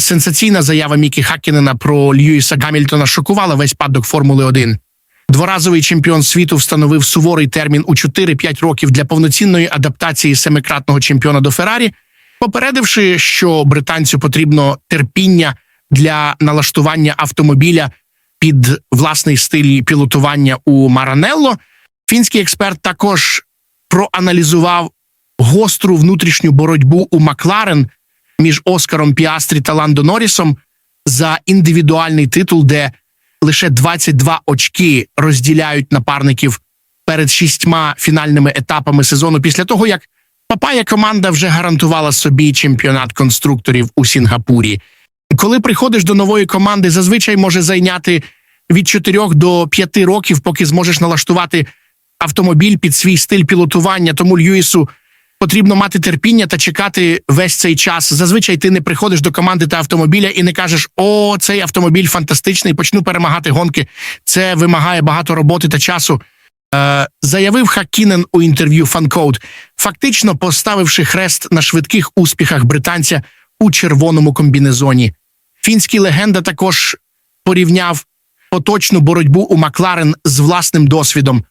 Сенсаційна заява Мікі Хаккінена про Льюіса Гамільтона шокувала весь падок Формули 1. Дворазовий чемпіон світу встановив суворий термін у 4-5 років для повноцінної адаптації семикратного чемпіона до Феррарі, попередивши, що британцю потрібно терпіння для налаштування автомобіля під власний стиль пілотування у Маранелло. Фінський експерт також проаналізував гостру внутрішню боротьбу у Макларен між Оскаром Піастрі та Ландо Норрісом за індивідуальний титул, де лише 22 очки розділяють напарників перед шістьма фінальними етапами сезону після того, як Папая команда вже гарантувала собі чемпіонат конструкторів у Сінгапурі. Коли приходиш до нової команди, зазвичай може зайняти від 4 до 5 років, поки зможеш налаштувати автомобіль під свій стиль пілотування. Тому Льюісу потрібно мати терпіння та чекати весь цей час. Зазвичай ти не приходиш до команди та автомобіля і не кажеш: О, цей автомобіль фантастичний, почну перемагати гонки. Це вимагає багато роботи та часу. Е, заявив Хаккінен у інтерв'ю Фанкоут, фактично поставивши хрест на швидких успіхах британця у червоному комбінезоні. Фінський легенда також порівняв поточну боротьбу у Макларен з власним досвідом.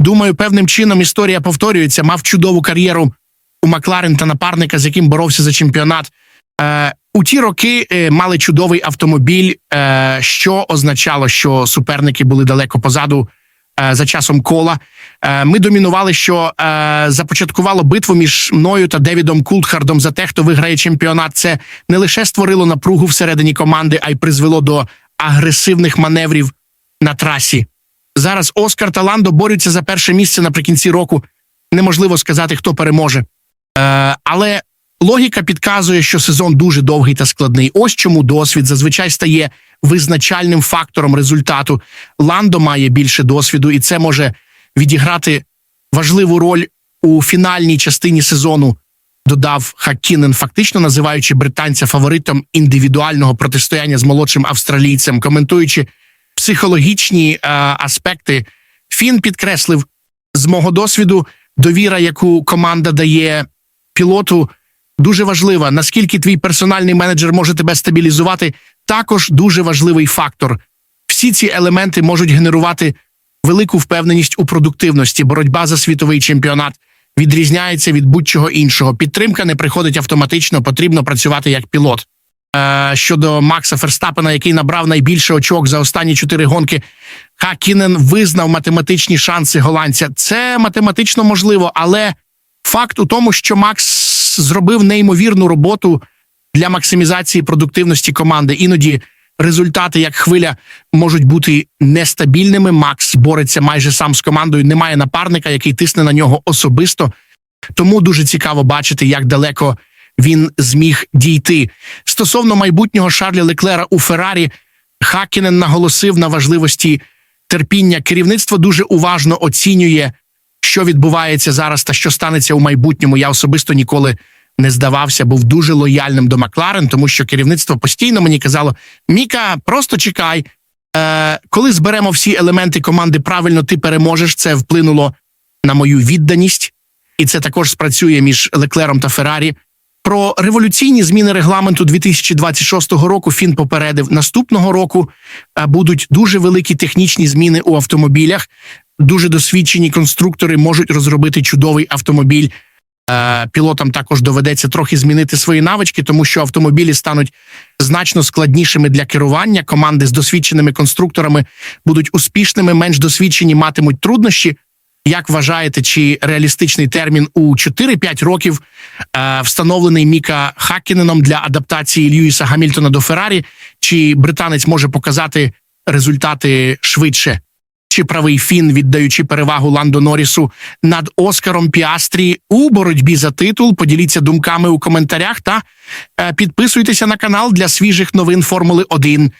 Думаю, певним чином історія повторюється. Мав чудову кар'єру у Макларен та напарника, з яким боровся за чемпіонат. Е, у ті роки е, мали чудовий автомобіль, е, що означало, що суперники були далеко позаду е, за часом кола. Е, ми домінували, що е, започаткувало битву між мною та Девідом Култхардом за те, хто виграє чемпіонат. Це не лише створило напругу всередині команди, а й призвело до агресивних маневрів на трасі. Зараз Оскар та Ландо борються за перше місце наприкінці року. Неможливо сказати, хто переможе. Е, але логіка підказує, що сезон дуже довгий та складний. Ось чому досвід зазвичай стає визначальним фактором результату. Ландо має більше досвіду, і це може відіграти важливу роль у фінальній частині сезону. Додав Хаккінен, фактично називаючи британця фаворитом індивідуального протистояння з молодшим австралійцем, коментуючи психологічні е, аспекти. Фін підкреслив з мого досвіду довіра, яку команда дає пілоту, дуже важлива. Наскільки твій персональний менеджер може тебе стабілізувати, також дуже важливий фактор. Всі ці елементи можуть генерувати велику впевненість у продуктивності. Боротьба за світовий чемпіонат відрізняється від будь-чого іншого. Підтримка не приходить автоматично, потрібно працювати як пілот. Е, щодо Макса Ферстапена, який набрав найбільше очок за останні чотири гонки, Хакінен визнав математичні шанси голландця. Це математично можливо, але факт у тому, що Макс зробив неймовірну роботу для максимізації продуктивності команди. Іноді результати, як хвиля, можуть бути нестабільними. Макс бореться майже сам з командою. Немає напарника, який тисне на нього особисто. Тому дуже цікаво бачити, як далеко він зміг дійти. Стосовно майбутнього Шарля Леклера у Феррарі, Хакінен наголосив на важливості терпіння. Керівництво дуже уважно оцінює, що відбувається зараз та що станеться у майбутньому. Я особисто ніколи не здавався, був дуже лояльним до Макларен, тому що керівництво постійно мені казало: Міка, просто чекай. Е, Коли зберемо всі елементи команди правильно, ти переможеш. Це вплинуло на мою відданість, і це також спрацює між Леклером та Феррарі. Про революційні зміни регламенту 2026 року Фін попередив наступного року е, будуть дуже великі технічні зміни у автомобілях. Дуже досвідчені конструктори можуть розробити чудовий автомобіль. Е, Пілотам також доведеться трохи змінити свої навички, тому що автомобілі стануть значно складнішими для керування. Команди з досвідченими конструкторами будуть успішними, менш досвідчені матимуть труднощі. Як вважаєте, чи реалістичний термін у 4-5 років е, встановлений Міка Хаккіненом для адаптації Льюіса Гамільтона до Феррарі? Чи британець може показати результати швидше? Чи правий фін, віддаючи перевагу Ландо Норрісу над Оскаром Піастрі у боротьбі за титул? Поділіться думками у коментарях та е, підписуйтеся на канал для свіжих новин Формули 1.